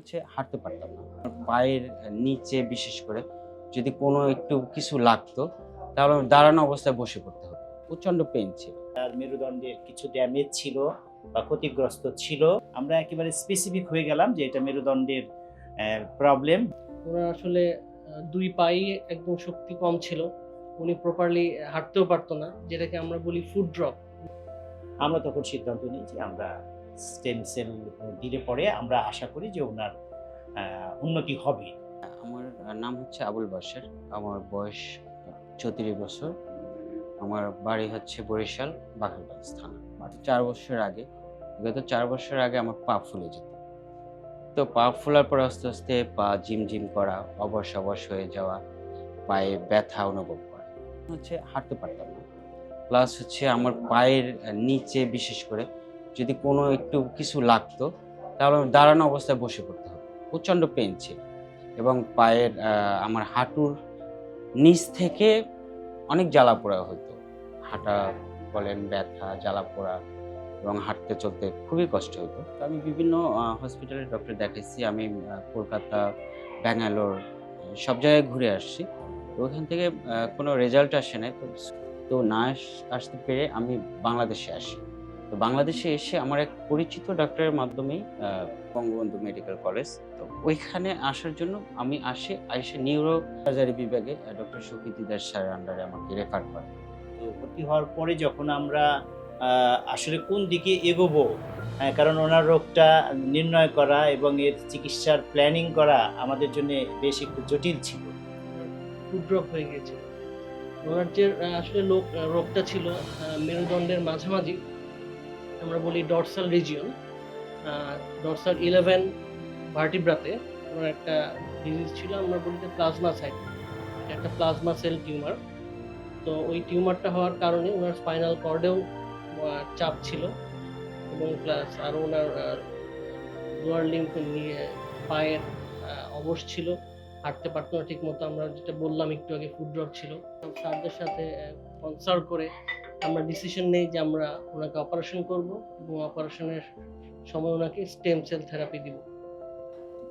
হচ্ছে হাঁটতে পারতাম না। পায়ের নিচে বিশেষ করে যদি কোনো একটু কিছু লাগতো তাহলে দাঁড়ানো অবস্থায় বসে পড়তে হতো। প্রচণ্ড পেন ছিল। তার মেরুদণ্ডের কিছু ড্যামেজ ছিল বা ক্ষতিগ্রস্ত ছিল। আমরা একেবারে স্পেসিফিক হয়ে গেলাম যে এটা মেরুদণ্ডের প্রবলেম ওনার আসলে দুই পায়ে একদম শক্তি কম ছিল। উনি প্রপারলি হাঁটতেও পারতো না যেটাকে আমরা বলি ফুড ড্রপ আমরা তখন সিদ্ধান্ত নিই যে আমরা স্টেম সেল দিলে পরে আমরা আশা করি যে ওনার উন্নতি হবে। আমার নাম হচ্ছে আবুল বাসের আমার বয়স চৌত্রিশ বছর। আমার বাড়ি হচ্ছে বরিশাল বাঘারগঞ্জ থানা। চার বছর আগে গত চার বছর আগে আমার পা ফুলে যেত। তো পা ফোলার পর আস্তে আস্তে পা জিম জিম করা, অবশ অবশ হয়ে যাওয়া, পায়ে ব্যথা অনুভব করা, হচ্ছে হাঁটতে পারতাম না। প্লাস হচ্ছে আমার পায়ের নিচে বিশেষ করে যদি কোনো একটু কিছু লাগতো, তাহলে দাঁড়ানো অবস্থায় বসে পড়তে হতো। প্রচণ্ড পেন ছিল এবং পায়ের আমার হাঁটুর নিচ থেকে অনেক জ্বালা পোড়া হতো। হাঁটা বলেন, ব্যথা, জ্বালা পোড়া এবং হাঁটতে চলতে খুবই কষ্ট হতো। তো আমি বিভিন্ন হসপিটালের ডক্টর দেখাইছি। আমি কলকাতা, ব্যাঙ্গালোর, সব জায়গায় ঘুরে আসছি। তো ওখান থেকে কোনো রেজাল্ট আসে নাই। তো না আস- আসতে পেরে আমি বাংলাদেশে আসি। তো বাংলাদেশে এসে আমার এক পরিচিত ডক্টরের মাধ্যমেই বঙ্গবন্ধু মেডিকেল কলেজ তো ওইখানে আসার জন্য আমি আসে এসে নিউরো সার্জারি বিভাগে ডক্টর সুকৃতি দাস স্যারের আন্ডারে আমাকে রেফার করে। তো ভর্তি হওয়ার পরে যখন আমরা আসলে কোন দিকে এগোবো হ্যাঁ, কারণ ওনার রোগটা নির্ণয় করা এবং এর চিকিৎসার প্ল্যানিং করা আমাদের জন্য বেশ একটু জটিল ছিল। ফুড হয়ে গিয়েছে ওনার যে আসলে লোক রোগটা ছিল মেরুদণ্ডের মাঝামাঝি। আমরা বলি ডরসাল রিজিয়ন ডরসাল ইলেভেন ভার্টিব্রাতে ওনার একটা ডিজিজ ছিল, আমরা বলি যে প্লাজমা সাইট একটা প্লাজমা সেল টিউমার তো ওই টিউমারটা হওয়ার কারণে ওনার স্পাইনাল কর্ডেও চাপ ছিল এবং প্লাস আরও ওনার লোয়ার লিম্ফ নিয়ে পায়ের অবশ ছিল, হাঁটতে পারতো না ঠিক মতো আমরা যেটা বললাম একটু আগে ফুড ড্রপ ছিল। স্যারদের সাথে কনসাল্ট করে আমরা ডিসিশন নেই যে আমরা ওনাকে অপারেশন করব এবং অপারেশনের সময় ওনাকে স্টেম সেল থেরাপি দিব।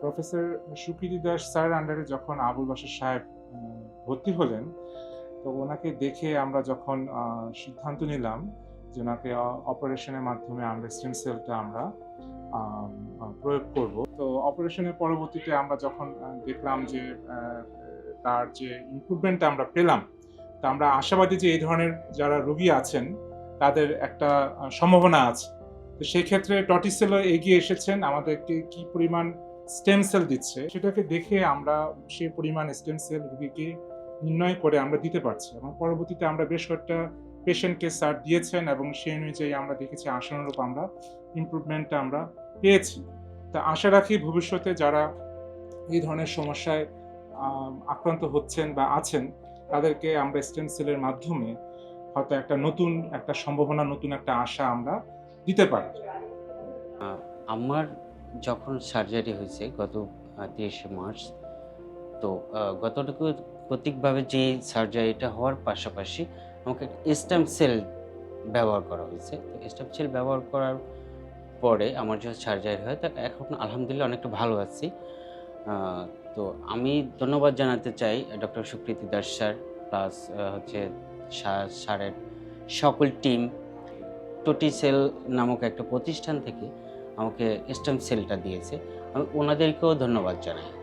প্রফেসর সুকৃতি দাস স্যার আন্ডারে যখন আবুল বাসার সাহেব ভর্তি হলেন, তো ওনাকে দেখে আমরা যখন সিদ্ধান্ত নিলাম যে ওনাকে অপারেশনের মাধ্যমে আমরা স্টেম সেলটা আমরা প্রয়োগ করব। তো অপারেশনের পরবর্তীতে আমরা যখন দেখলাম যে তার যে ইমপ্রুভমেন্টটা আমরা পেলাম তো আমরা আশাবাদী যে এই ধরনের যারা রোগী আছেন, তাদের একটা সম্ভাবনা আছে। তো সেই ক্ষেত্রে টটিসেলও এগিয়ে এসেছেন, আমাদেরকে কি পরিমাণ স্টেম সেল দিচ্ছে সেটাকে দেখে আমরা সে পরিমাণ স্টেম সেল রুগীকে নির্ণয় করে আমরা দিতে পারছি এবং পরবর্তীতে আমরা বেশ কয়েকটা পেশেন্টকে স্যার দিয়েছেন এবং সেই অনুযায়ী আমরা দেখেছি আশানুরূপ আমরা ইমপ্রুভমেন্টটা আমরা পেয়েছি। তা আশা রাখি ভবিষ্যতে যারা এই ধরনের সমস্যায় আক্রান্ত হচ্ছেন বা আছেন তাদেরকে আমরা স্টেম সেলের মাধ্যমে হয়তো একটা নতুন, একটা সম্ভাবনা, নতুন একটা আশা আমরা দিতে পারি। আমার যখন সার্জারি হয়েছে গত তিরিশে মার্চ, তো গতটুকু প্রতীকভাবে যে সার্জারিটা হওয়ার পাশাপাশি আমাকে স্ট্যাম্প সেল ব্যবহার করা হয়েছে। তো স্ট্যাম্প সেল ব্যবহার করার পরে আমার যখন সার্জারি হয়, তা এখন আলহামদুলিল্লাহ অনেকটা ভালো আছি। তো আমি ধন্যবাদ জানাতে চাই doctor Supriti Das sir plus হচ্ছে স্যার- স্যারের সকল টিম টোটি সেল নামক একটা প্রতিষ্ঠান থেকে আমাকে স্টেম সেলটা দিয়েছে। আমি ওনাদেরকেও ধন্যবাদ জানাই।